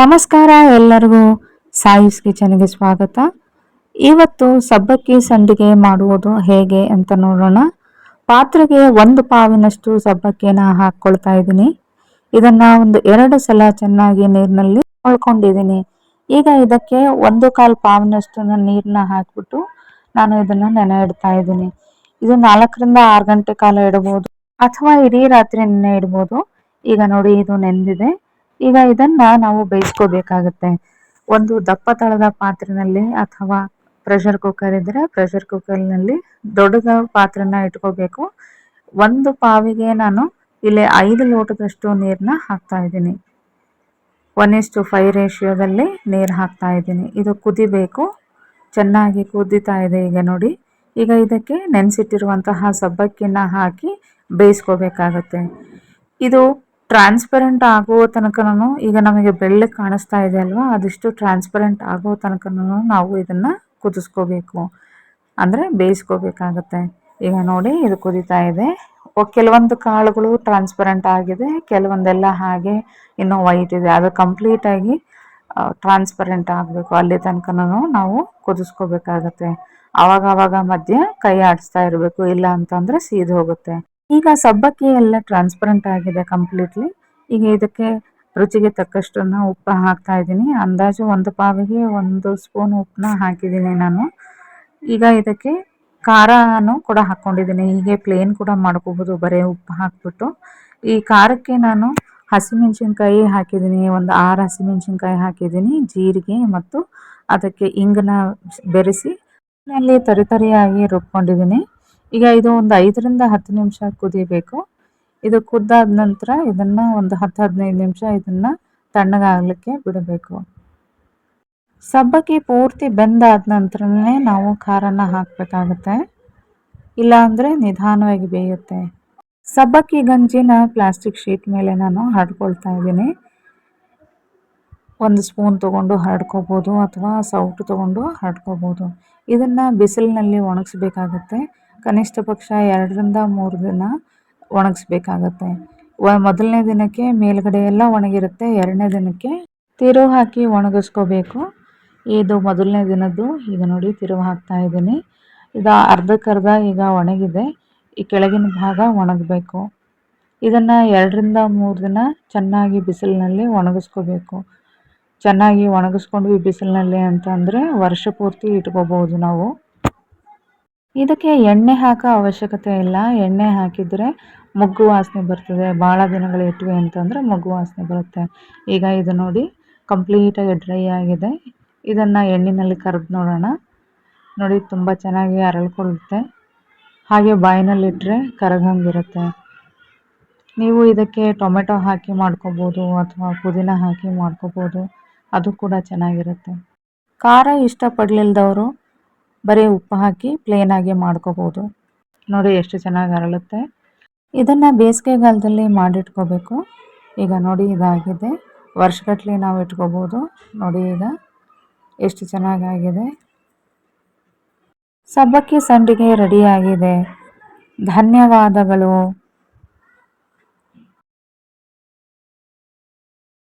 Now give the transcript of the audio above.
ನಮಸ್ಕಾರ ಎಲ್ಲರಿಗೂ. ಸಾಯಿಸ್ ಕಿಚನ್ಗೆ ಸ್ವಾಗತ. ಇವತ್ತು ಸಬ್ಬಕ್ಕಿ ಸಂಡಿಗೆ ಮಾಡುವುದು ಹೇಗೆ ಅಂತ ನೋಡೋಣ. ಪಾತ್ರೆಗೆ ಒಂದು ಪಾವಿನಷ್ಟು ಸಬ್ಬಕ್ಕಿನ ಹಾಕ್ಕೊಳ್ತಾ ಇದ್ದೀನಿ. ಇದನ್ನ ಒಂದು ಎರಡು ಸಲ ಚೆನ್ನಾಗಿ ನೀರಿನಲ್ಲಿ ತೊಳ್ಕೊಂಡಿದ್ದೀನಿ ಈಗ ಇದಕ್ಕೆ ಒಂದು ಕಾಲು ಪಾವಿನಷ್ಟು ನೀರನ್ನ ಹಾಕ್ಬಿಟ್ಟು ನಾನು ಇದನ್ನ ನೆನೆ ಇಡ್ತಾ ಇದ್ದೀನಿ. ಇದು ನಾಲ್ಕರಿಂದ ಆರು ಗಂಟೆ ಕಾಲ ಇಡಬಹುದು ಅಥವಾ ಇಡೀ ರಾತ್ರಿ ನೆನೆ ಇಡ್ಬೋದು. ಈಗ ನೋಡಿ ಇದು ನೆಂದಿದೆ. ಈಗ ಇದನ್ನ ನಾವು ಬೇಯಿಸ್ಕೋಬೇಕಾಗತ್ತೆ. ಒಂದು ದಪ್ಪ ತಳದ ಪಾತ್ರೆನಲ್ಲಿ ಅಥವಾ ಪ್ರೆಷರ್ ಕುಕ್ಕರ್ ಇದ್ರೆ ಪ್ರೆಷರ್ ಕುಕ್ಕರ್ನಲ್ಲಿ ದೊಡ್ಡದ ಪಾತ್ರೆನ ಇಟ್ಕೋಬೇಕು. ಒಂದು ಪಾವಿಗೆ ನಾನು ಇಲ್ಲಿ ಐದು ಲೋಟದಷ್ಟು ನೀರನ್ನ ಹಾಕ್ತಾ ಇದ್ದೀನಿ. ಒನ್ ಇಸ್ಟು ಫೈವ್ ರೇಷಿಯೋದಲ್ಲಿ ನೀರು ಹಾಕ್ತಾ ಇದ್ದೀನಿ. ಇದು ಕುದಿಬೇಕು. ಚೆನ್ನಾಗಿ ಕುದಿತಾ ಇದೆ ಈಗ ನೋಡಿ. ಈಗ ಇದಕ್ಕೆ ನೆನೆಸಿಟ್ಟಿರುವಂತಹ ಸಬ್ಬಕ್ಕಿನ ಹಾಕಿ ಬೇಯಿಸ್ಕೋಬೇಕಾಗತ್ತೆ. ಇದು ಟ್ರಾನ್ಸ್ಪರೆಂಟ್ ಆಗೋ ತನಕನೂ ಈಗ ನಮಗೆ ಬೆಳ್ಳಗೆ ಕಾಣಿಸ್ತಾ ಇದೆ ಅಲ್ವಾ? ಅದಿಷ್ಟು ಟ್ರಾನ್ಸ್ಪರೆಂಟ್ ಆಗೋ ತನಕನೂ ನಾವು ಇದನ್ನು ಕುದಿಸ್ಕೋಬೇಕು. ಅಂದರೆ ಬೇಯಿಸ್ಕೋಬೇಕಾಗತ್ತೆ. ಈಗ ನೋಡಿ ಇದು ಕುದಿತಾ ಇದೆ. ಕೆಲವೊಂದು ಕಾಳುಗಳು ಟ್ರಾನ್ಸ್ಪರೆಂಟ್ ಆಗಿದೆ, ಕೆಲವೊಂದೆಲ್ಲ ಹಾಗೆ ಇನ್ನೂ ವೈಟ್ ಇದೆ. ಅದು ಕಂಪ್ಲೀಟಾಗಿ ಟ್ರಾನ್ಸ್ಪರೆಂಟ್ ಆಗಬೇಕು. ಅಲ್ಲಿ ತನಕನೂ ನಾವು ಕುದಿಸ್ಕೋಬೇಕಾಗತ್ತೆ. ಆವಾಗ ಆವಾಗ ಮಧ್ಯೆ ಕೈ ಆಡಿಸ್ತಾ ಇರಬೇಕು. ಇಲ್ಲ ಅಂತಂದರೆ ಸೀದ್ ಹೋಗುತ್ತೆ. ಈಗ ಸಬ್ಬಕ್ಕಿ ಎಲ್ಲ ಟ್ರಾನ್ಸ್ಪರೆಂಟ್ ಆಗಿದೆ ಕಂಪ್ಲೀಟ್ಲಿ ಈಗ ಇದಕ್ಕೆ ರುಚಿಗೆ ತಕ್ಕಷ್ಟನ್ನು ಉಪ್ಪು ಹಾಕ್ತಾ ಇದ್ದೀನಿ. ಅಂದಾಜು ಒಂದು ಪಾವಿಗೆ ಒಂದು ಸ್ಪೂನ್ ಉಪ್ಪನ್ನ ಹಾಕಿದ್ದೀನಿ ನಾನು. ಈಗ ಇದಕ್ಕೆ ಖಾರನೂ ಕೂಡ ಹಾಕ್ಕೊಂಡಿದ್ದೀನಿ. ಹೀಗೆ ಪ್ಲೇನ್ ಕೂಡ ಮಾಡ್ಕೋಬೋದು. ಬರೀ ಉಪ್ಪು ಹಾಕ್ಬಿಟ್ಟು. ಈ ಖಾರಕ್ಕೆ ನಾನು ಹಸಿಮೆಣಸಿನ್ಕಾಯಿ ಹಾಕಿದ್ದೀನಿ. ಒಂದು ಆರು ಹಸಿಮೆಣಸಿನ್ಕಾಯಿ ಹಾಕಿದ್ದೀನಿ. ಜೀರಿಗೆ ಮತ್ತು ಅದಕ್ಕೆ ಇಂಗನ್ನ ಬೆರೆಸಿ ಅಲ್ಲಿ ತರಿತರಿಯಾಗಿ ರುಬ್ಕೊಂಡಿದ್ದೀನಿ. ಈಗ ಇದು ಒಂದು ಐದರಿಂದ ಹತ್ತು ನಿಮಿಷ ಕುದಿಬೇಕು. ಇದು ಕುದ್ದಾದ ನಂತರ ಇದನ್ನು ಒಂದು ಹತ್ತು, ಹದಿನೈದು ನಿಮಿಷ ಇದನ್ನು ತಣ್ಣಗಾಗಲಿಕ್ಕೆ ಬಿಡಬೇಕು. ಸಬ್ಬಕ್ಕಿ ಪೂರ್ತಿ ಬೆಂದಾದ ನಂತರನೇ ನಾವು ಖಾರನ ಹಾಕಬೇಕಾಗುತ್ತೆ. ಇಲ್ಲಾಂದರೆ ನಿಧಾನವಾಗಿ ಬೇಯುತ್ತೆ. ಸಬ್ಬಕ್ಕಿ ಗಂಜಿನ ಪ್ಲಾಸ್ಟಿಕ್ ಶೀಟ್ ಮೇಲೆ ನಾನು ಹರಡ್ಕೊಳ್ತಾ ಇದ್ದೀನಿ. ಒಂದು ಸ್ಪೂನ್ ತೊಗೊಂಡು ಹರಡ್ಕೋಬೋದು ಅಥವಾ ಸೌಟು ತೊಗೊಂಡು ಹರಡ್ಕೋಬೋದು. ಇದನ್ನು ಬಿಸಿಲಿನಲ್ಲಿ ಒಣಗಿಸ್ಬೇಕಾಗತ್ತೆ. ಕನಿಷ್ಠ ಪಕ್ಷ ಎರಡರಿಂದ ಮೂರು ದಿನ ಒಣಗಿಸ್ಬೇಕಾಗತ್ತೆ. ಮೊದಲನೇ ದಿನಕ್ಕೆ ಮೇಲ್ಗಡೆ ಎಲ್ಲ ಒಣಗಿರುತ್ತೆ, ಎರಡನೇ ದಿನಕ್ಕೆ ತಿರು ಹಾಕಿ ಒಣಗಿಸ್ಕೋಬೇಕು. ಇದು ಮೊದಲನೇ ದಿನದ್ದು, ಈಗ ನೋಡಿ ತಿರುವು ಹಾಕ್ತಾ ಇದ್ದೀನಿ. ಇದು ಅರ್ಧಕ್ಕರ್ಧ ಈಗ ಒಣಗಿದೆ, ಈ ಕೆಳಗಿನ ಭಾಗ ಒಣಗಬೇಕು. ಇದನ್ನು ಎರಡರಿಂದ ಮೂರು ದಿನ ಚೆನ್ನಾಗಿ ಬಿಸಿಲಿನಲ್ಲಿ ಒಣಗಿಸ್ಕೋಬೇಕು. ಚೆನ್ನಾಗಿ ಒಣಗಿಸ್ಕೊಂಡ್ವಿ ಬಿಸಿಲಿನಲ್ಲಿ ಅಂತಂದರೆ ವರ್ಷ ಪೂರ್ತಿ ಇಟ್ಕೋಬೋದು ನಾವು. ಇದಕ್ಕೆ ಎಣ್ಣೆ ಹಾಕೋ ಅವಶ್ಯಕತೆ ಇಲ್ಲ. ಎಣ್ಣೆ ಹಾಕಿದರೆ ಮೊಗ್ಗು ವಾಸನೆ ಬರ್ತದೆ. ಭಾಳ ದಿನಗಳು ಇಟ್ವಿ ಅಂತಂದರೆ ಮೊಗ್ಗು ವಾಸನೆ ಬರುತ್ತೆ. ಈಗ ಇದು ನೋಡಿ ಕಂಪ್ಲೀಟಾಗಿ ಡ್ರೈ ಆಗಿದೆ. ಇದನ್ನು ಎಣ್ಣಿನಲ್ಲಿ ಕರೆದು ನೋಡೋಣ. ನೋಡಿ ತುಂಬ ಚೆನ್ನಾಗಿ ಅರಳ್ಕೊಳ್ಳುತ್ತೆ. ಹಾಗೆ ಬಾಯಿನಲ್ಲಿಟ್ಟರೆ ಕರಗಂಗಿರುತ್ತೆ. ನೀವು ಇದಕ್ಕೆ ಟೊಮೆಟೊ ಹಾಕಿ ಮಾಡ್ಕೋಬೋದು ಅಥವಾ ಪುದೀನ ಹಾಕಿ ಮಾಡ್ಕೋಬೋದು. ಅದು ಕೂಡ ಚೆನ್ನಾಗಿರುತ್ತೆ. ಖಾರ ಇಷ್ಟಪಡಲಿಲ್ದವರು ಬರೀ ಉಪ್ಪು ಹಾಕಿ ಪ್ಲೇನಾಗಿ ಮಾಡ್ಕೋಬೋದು. ನೋಡಿ ಎಷ್ಟು ಚೆನ್ನಾಗಿ ಅರಳುತ್ತೆ. ಇದನ್ನು ಬೇಸಿಗೆಗಾಲದಲ್ಲಿ ಮಾಡಿಟ್ಕೋಬೇಕು. ಈಗ ನೋಡಿ ಇದಾಗಿದೆ. ವರ್ಷಗಟ್ಟಲೆ ನಾವು ಇಟ್ಕೋಬೋದು. ನೋಡಿ ಈಗ ಎಷ್ಟು ಚೆನ್ನಾಗಾಗಿದೆ ಸಬ್ಬಕ್ಕಿ ಸಂಡಿಗೆ ರೆಡಿಯಾಗಿದೆ ಧನ್ಯವಾದಗಳು.